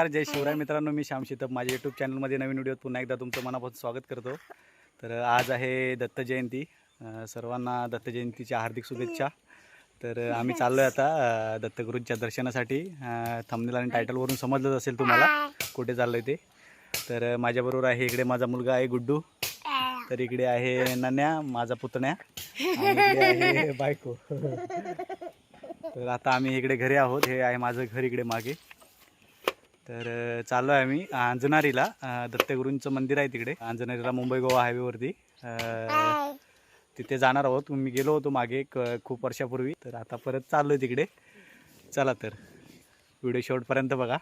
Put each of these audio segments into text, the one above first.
नमस्कार जय शिवराय मित्रांनो मी श्याम शितप. माझ्या यूट्यूब चॅनलमध्ये नवीन व्हिडिओत पुन्हा एकदा तुमचं मनापासून स्वागत करतो. तर आज आहे दत्त जयंती. सर्वांना दत्त जयंतीच्या हार्दिक शुभेच्छा. तर आम्ही चाललो आहे आता दत्तगुरूंच्या दर्शनासाठी. थंबनेल आणि टायटलवरून समजलंच असेल तुम्हाला कुठे चाललो आहे ते. तर माझ्याबरोबर आहे इकडे माझा मुलगा आहे गुड्डू. तर इकडे आहे नन्या माझा पुतण्या. इकडे आहे बायको. तर आता आम्ही इकडे घरी आहोत. हे आहे माझं घर इकडे मागे. तर चाललो आहे आम्ही अंजनारीला. दत्तगुरूंचं मंदिर आहे तिकडे. अंजनारीला मुंबई गोवा हायवेवरती. तिथे जाणार आहोत. मी गेलो होतो मागे क खूप वर्षापूर्वी. तर आता परत चाललो आहे तिकडे. चला तर व्हिडिओ शेवटपर्यंत बघा.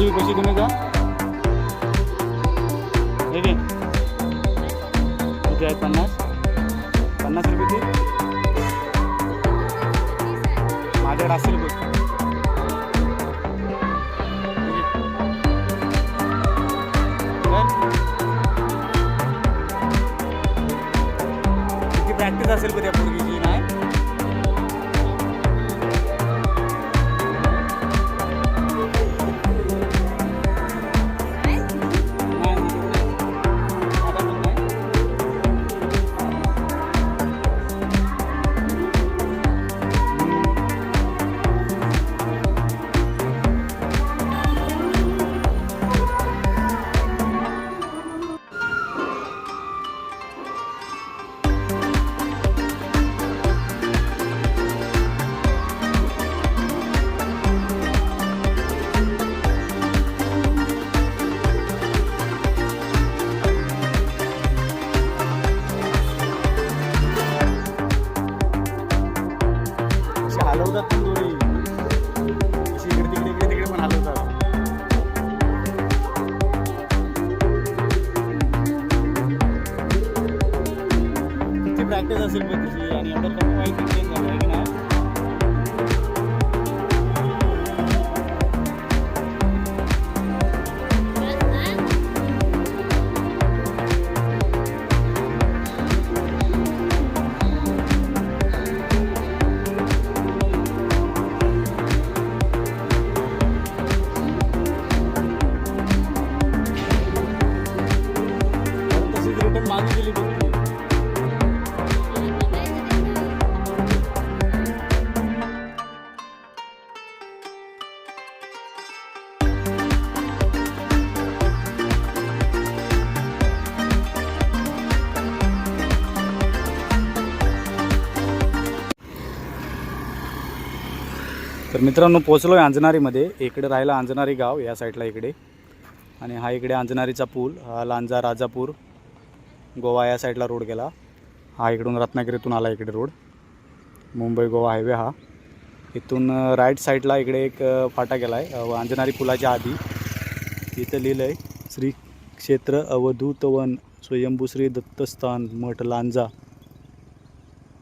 बाजू कशी तुम्ही का किती आहेत पन्नास पन्नास रुपये ते माझ्याकडे असेल बघ किती प्रॅक्टिस असेल बघ त्या पोरगीची तर मित्रांनो पोचलो आहे अंजनारीमध्ये. इकडे राहिला अंजनारी गाव या साईडला इकडे. आणि हा इकडे अंजनारीचा पूल हा लांजा राजापूर गोवा या साईडला रोड गेला. हा इकडून रत्नागिरीतून आला इकडे रोड. मुंबई गोवा हायवे हा. इथून राईट साईडला इकडे एक फाटा गेला आहे अंजनारी पुलाच्या आधी. इथं लिहिलं आहे श्री क्षेत्र अवधूत वन स्वयंभू श्री दत्तस्थान मठ लांजा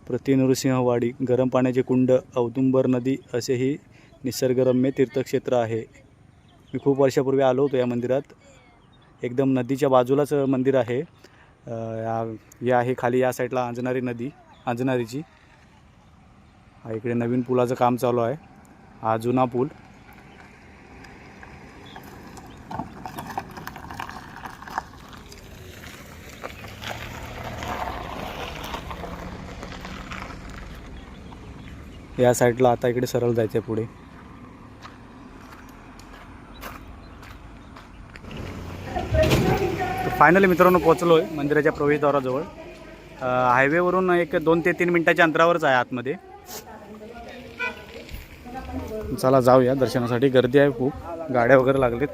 प्रतिनृसिंहवाडी गरम पाण्याचे कुंड औदुंबर नदी असेही निसर्गरम्य तीर्थक्षेत्र आहे. मी खूप वर्षापूर्वी आलो होतो या मंदिरात. एकदम नदीच्या बाजूलाच मंदिर आहे. या आहे खाली या साईडला अंजनारी नदी अंजनारीची. हा इकडे नवीन पुलाचं काम चालू आहे. हा जुना पूल. या साईडला आता इकडे सरळ जायचं आहे पुढे. फायनली मित्रांनो पोचलो आहे मंदिराच्या प्रवेशद्वाराजवळ हायवेवरून एक दोन ते तीन मिनिटाच्या अंतरावरच आहे आतमध्ये. चला जाऊया दर्शनासाठी. गर्दी आहे खूप. गाड्या वगैरे लागलेत.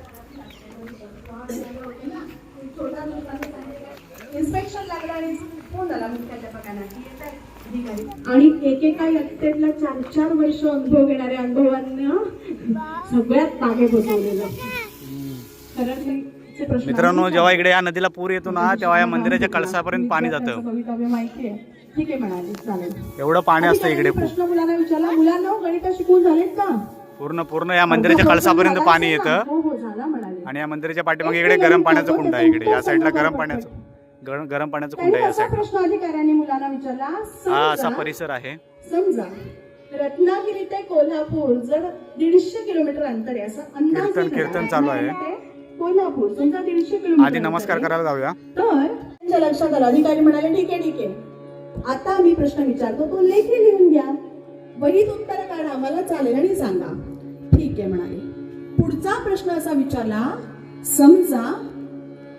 आणि एकेका चार चार वर्ष अनुभव घेणाऱ्या अनुभवांना सगळ्यात मागे बसवलेलं प्रश्न मित्रांनो जेव्हा इकडे या नदीला पूर येतो ना तेव्हा या मंदिराच्या कळसापर्यंत पाणी जातं. ठीक आहे म्हणाले चालेल. एवढं पाणी असतं इकडे खूप. प्रश्न मुलांना विचारला मुलांना गणित शिकून झालेत का? पूर्ण पूर्ण या मंदिराच्या कळसापर्यंत पाणी येतं. हो हो आणि या मंदिराच्या पाठीमागे इकडे गरम पाण्याचं कुंड आहे इकडे. या साईडला गरम पाण्याचं. गरम गरम पाण्याचं कुंड आहे या असा साईडला. प्रश्न अधिकाऱ्यांनी मुलांना विचारला हा असा परिसर आहे. समजा रत्नागिरी ते कोल्हापूर जर दीडशे किलोमीटर अंतर आहे असं कीर्तन- करा. कीर्तन चालू आहे. कोल्हापूर समजा दीडशे किलोमीटर आधी नमस्कार. करायला जाऊया. तर त्यांच्या लक्षात आलं. अधिकारी म्हणाले ठीक आहे ठीक आहे. आता मी प्रश्न विचारतो. तो लेखी लिहून घ्या. वहीत उत्तर काढा. मला चालेल आणि सांगा. ठीक आहे म्हणाले. पुढचा प्रश्न असा विचारला. समजा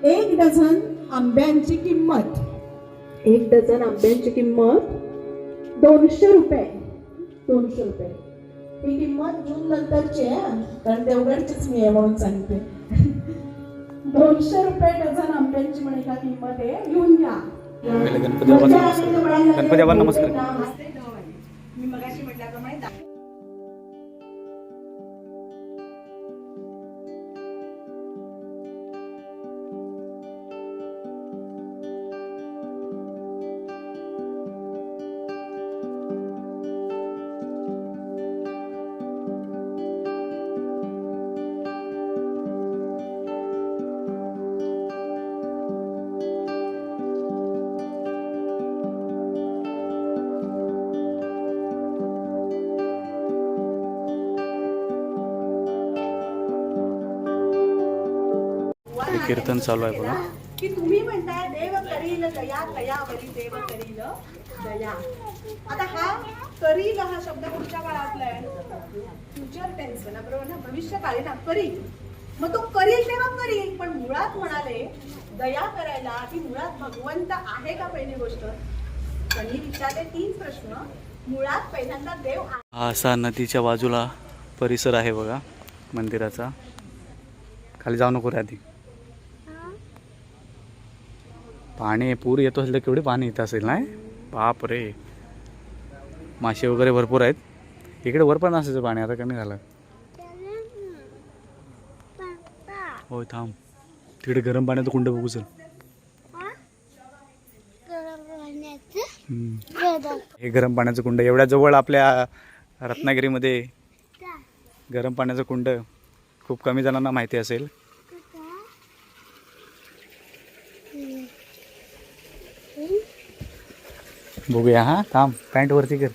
एक डझन आंब्यांची किंमत एक डझन आंब्यांची किंमत दोनशे रुपये. दोनशे रुपये. ही किंमत जून नंतरची आहे. कारण देवगडचीच मी आहे म्हणून सांगते. दोनशे रुपये डझन आंब्यांची म्हणे का किंमत. आहे घेऊन घ्या गणपती गणपती बाबांना नमस्कार मी मगाशी म्हटल्याप्रमाणे कीर्तन चालू आहे बघा. की तुम्ही म्हणताय देव करील दया दयावरी देव करील दया. आता हा करील हा शब्द पुढच्या काळातला आहे. फ्युचर टेन्स ना बरोबर ना? भविष्यकाळी ना करील. मग तो करील तेव्हा करील पण मुळात म्हणाले दया करायला की मुळात भगवंत आहे का पहिली गोष्ट? त्यांनी विचारले तीन प्रश्न. मुळात पहिल्यांदा देव हा असा नदीच्या बाजूला परिसर आहे बघा मंदिराचा. खाली जाऊ नको आधी. पाणी पूर येतो असेल तर केवढे पाणी येत असेल नाही? बाप रे. मासे वगैरे भरपूर आहेत. इकडे वर पण असायचं पाणी आता कमी झालं. होय थांब. तिकडे गरम पाण्याचं कुंड बघू चल. हे गरम पाण्याचं कुंड एवढ्या जवळ आपल्या रत्नागिरीमध्ये गरम पाण्याचं कुंड खूप कमी जणांना माहिती असेल. बघूया हा? थांब पॅन्ट वरती कर.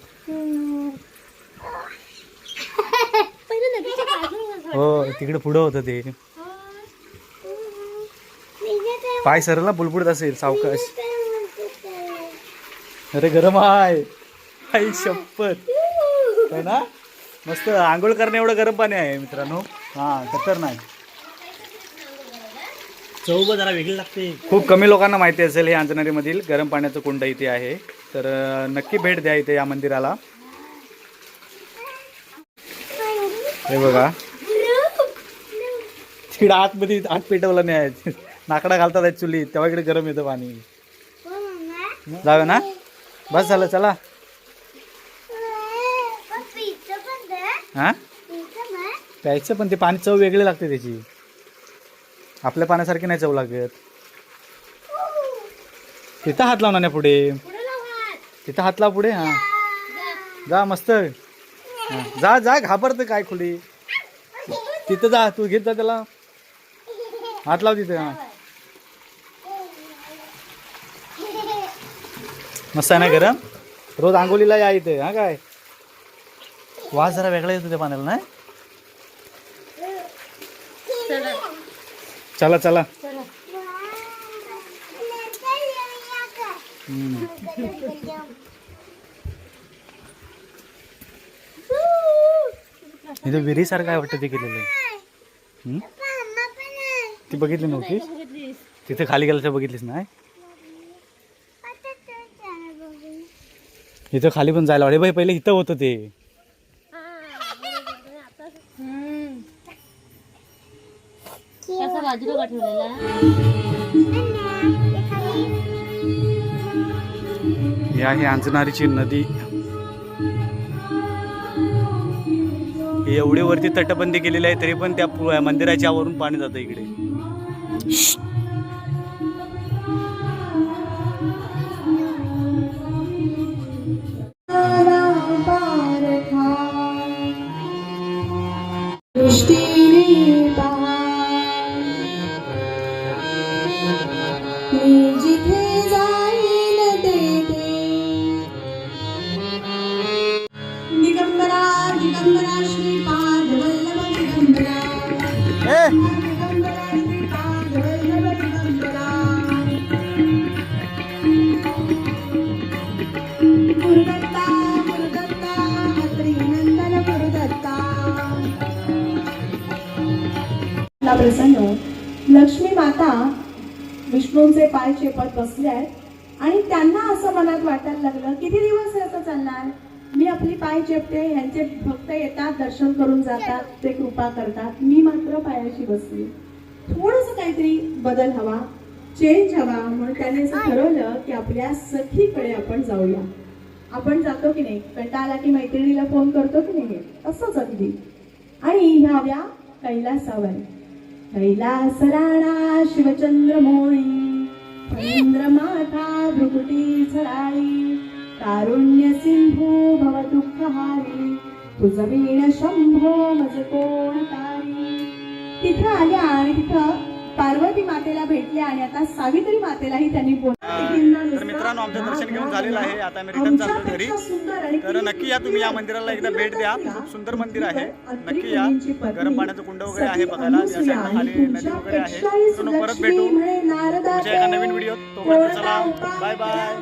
हो तिकडे पुढं होतं ते. पाय सरला बुलबुडत असेल सावकाश. अरे गरम आहे. आई शपथ ना? मस्त आंघोळ करणे एवढं गरम पाणी आहे मित्रांनो. हा खतरनाक. चव जरा वेगळी लागते. खूप कमी लोकांना माहिती असेल हे अंजनेरीमधील गरम पाण्याचं कुंड इथे आहे. तर नक्की भेट द्या इथे या मंदिराला. हे बघा. तिकडे आतमध्ये आत पेटवलं नाही नाकडा घालतात आहेत चुलीत तेव्हा इकडे गरम येतं पाणी. जाऊया ना? बस झालं चला. हा? प्यायचं पण ते पाणी चव वेगळी लागते त्याची. आपल्या पाण्यासारखी नाही चव लागत. तिथं हात लावणार नाही पुढे. तिथं हात लाव पुढे हा. जा मस्त. जा जा घाबरत काय खुली. तिथं जा तू घेत जा त्याला. हात लाव तिथे हा. मस्त आहे ना गरम? रोज आंघोलीला या इथे हा काय? वास जरा वेगळा येतो त्या पाण्याला नाही? चला चला. इथं विहिरीसारखं आहे वाटतं ते केलेलं. ती बघितली नव्हती? तिथे खाली गेलं तर बघितलीस नाही इथं खाली पण जायला वाटे बाई पहिले इथं होतं ते. बाजूला ही आहे अंजनारीची नदी. एवढी वरती तटबंदी केलेली आहे तरी पण त्या पु- मंदिराच्या वरून पाणी जातं इकडे. दृष्टी प्रसंग लक्ष्मी माता विष्णूंचे पाय चेपत बसले आहेत. आणि त्यांना असं मनात वाटायला लागलं किती दिवस हे असं चालणार? मी आपली पाय चेपते ह्यांचे भक्त येतात दर्शन करून जातात ते कृपा करतात. मी मात्र पायाशी बसली. थोडस काहीतरी बदल हवा चेंज हवा म्हणून त्याने असं ठरवलं की आपल्या सखीकडे आपण जाऊया. आपण जातो की नाही? कंटाळा आला की मैत्रिणीला फोन करतो की नाही? असंच अगदी. आणि ह्या हव्या कैलासावर. कैलास राणा शिवचंद्र मोळी चंद्रमाता माथा भ्रुकुटी सराई तारुण्य सिंधू भव दुःखहारी तुझ शंभो मज कोण तारी तिथं आल्या आणि तिथं पार्वती मातेला भेटल्या आणि आता सावित्री मातेलाही त्यांनी बोलवलं. तर मित्रांनो आमचं दर्शन घेऊन झालेलं आहे. आता आम्ही रिटर्न चालतो घरी. तर नक्की या तुम्ही या मंदिराला एकदा भेट द्या. खूप सुंदर मंदिर आहे. नक्की या. गरम पाण्याचं कुंड वगैरे आहे बघायला. या साईडला खाली नदी वगैरे आहे. परत भेटू. तुमच्या एका नवीन व्हिडिओ तोपर्यंत चला. बाय बाय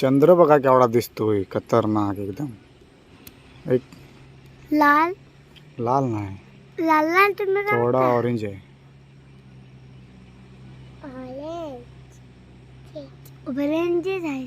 चंद्र बघा केवढा दिसतोय. खतरनाक एकदम. एक लाल. लाल नाही. लाल लाल तुम्ही थोडा ऑरेंज आहे. ऑरेंज ऑरेंज आहे